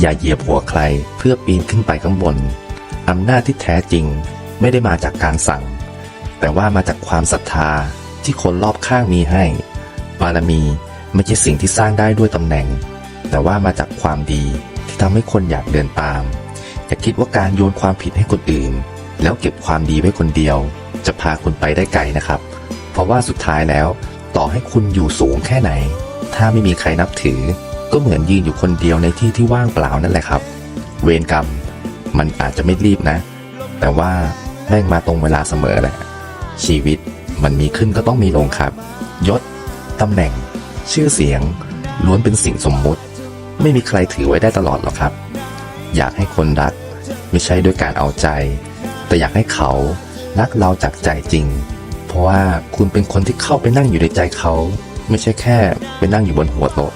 อย่าเหยียบหัวใครเพื่อปีนขึ้นไปข้างบน อำนาจที่แท้จริงไม่ได้มาจากการสั่ง แต่ว่ามาจากความศรัทธาที่คนรอบข้างมีให้ บารมีไม่ใช่สิ่งที่สร้างได้ด้วยตำแหน่ง แต่ว่ามาจากความดีที่ทำให้คนอยากเดินตาม อย่าคิดว่าการโยนความผิดให้คนอื่น แล้วเก็บความดีไว้คนเดียว จะพาคุณไปได้ไกลนะครับ เพราะว่าสุดท้ายแล้ว ต่อให้คุณอยู่สูงแค่ไหน ถ้าไม่มีใครนับถือ ก็เหมือนยืนอยู่คนเดียวในที่ที่ว่างเปล่านั่นแหละครับ เวรกรรมมันอาจจะไม่รีบนะ แต่ว่าแม่งมาตรงเวลาเสมอแหละ ชีวิตมันมีขึ้นก็ต้องมีลงครับ ยศตำแหน่ง ชื่อเสียง ล้วนเป็นสิ่งสมมุติ ไม่มีใครถือไว้ได้ตลอดหรอกครับ อยากให้คนรัก ไม่ใช่ด้วยการเอาใจ แต่อยากให้เขารักเราจากใจจริง เพราะว่าคุณเป็นคนที่เข้าไปนั่งอยู่ในใจเขา ไม่ใช่แค่ไปนั่งอยู่บนหัวโต๊ะ